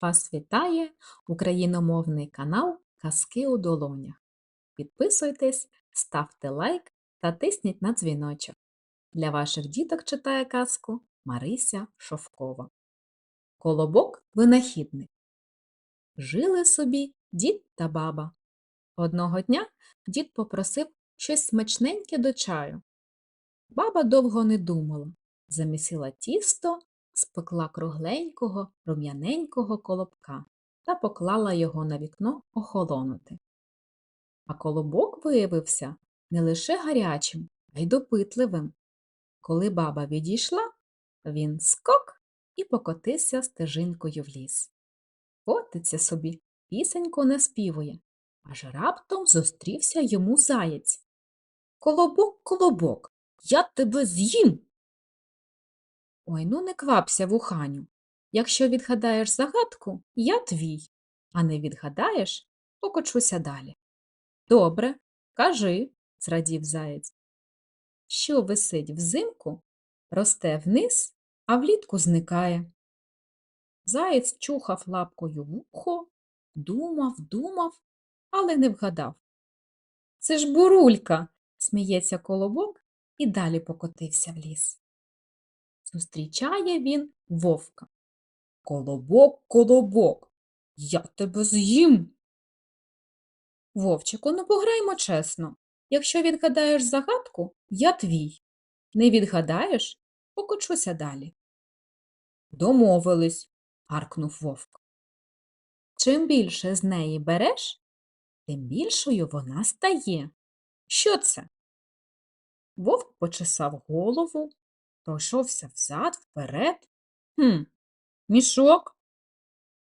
Вас вітає україномовний канал Казки у долонях. Підписуйтесь, ставте лайк та тисніть на дзвіночок. Для ваших діток читає казку Марися Шовкова. Колобок винахідник. Жили собі дід та баба. Одного дня дід попросив щось смачненьке до чаю. Баба довго не думала, замісила тісто спекла кругленького, рум'яненького колобка та поклала його на вікно охолонути. А колобок виявився не лише гарячим, а й допитливим. Коли баба відійшла, він скок і покотився стежинкою в ліс. Котиться собі, пісеньку не співує, аж раптом зустрівся йому заєць. Колобок, колобок, я тебе з'їм. Ой, ну не квапся, вуханю. Якщо відгадаєш загадку, я твій, а не відгадаєш, покочуся далі. Добре, кажи, зрадів заєць. Що висить взимку, росте вниз, а влітку зникає. Заєць чухав лапкою вухо, думав, думав, але не вгадав. Це ж бурулька, сміється колобок і далі покотився в ліс. Зустрічає він вовка. Колобок, колобок, я тебе з'їм. Вовчику, ну пограймо чесно. Якщо відгадаєш загадку, я твій. Не відгадаєш, покочуся далі. Домовились, гаркнув вовк. Чим більше з неї береш, тим більшою вона стає. Що це? Вовк почесав голову, пройшовся взад, вперед. Хм, мішок?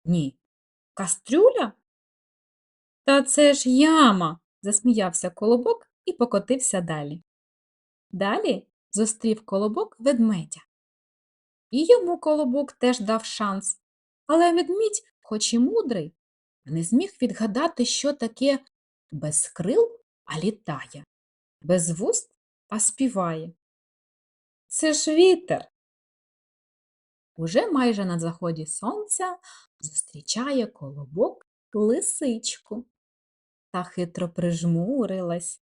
Ні. Кастрюля? Та це ж яма, засміявся колобок і покотився далі. Далі зустрів колобок ведмедя. І йому колобок теж дав шанс, але ведмідь, хоч і мудрий, не зміг відгадати, що таке без крил, а літає, без вуст, а співає. Це ж вітер. Уже майже на заході сонця зустрічає колобок лисичку та хитро прижмурилась.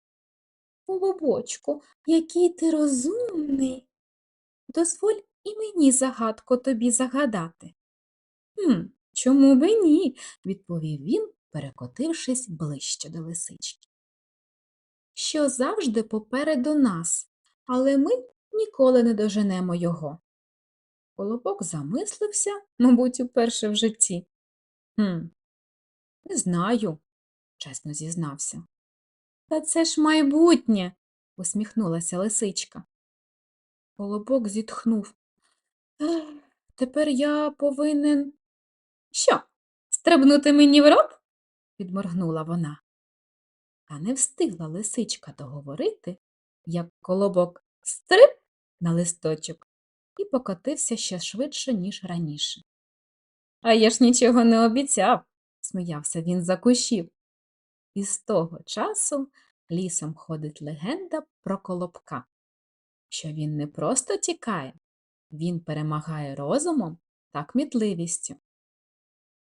Колобочку, який ти розумний. Дозволь і мені загадку тобі загадати. «Хм, Чому би ні? відповів він, перекотившись ближче до лисички. Що завжди попереду нас, але ми ніколи не доженемо його. Колобок замислився, мабуть, уперше в житті. «Хм, Не знаю, чесно зізнався. Та це ж майбутнє, усміхнулася лисичка. Колобок зітхнув. Тепер я повинен. Що, стрибнути мені в рот? підморгнула вона. Та не встигла лисичка договорити, як колобок стриб на листочок і покотився ще швидше, ніж раніше. А я ж нічого не обіцяв, сміявся він за кущів. І з того часу лісом ходить легенда про колобка, що він не просто тікає, він перемагає розумом та кмітливістю.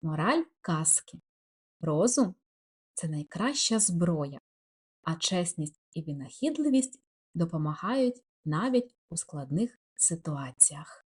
Мораль казки. Розум це найкраща зброя, а чесність і винахідливість допомагають навіть у складних ситуаціях.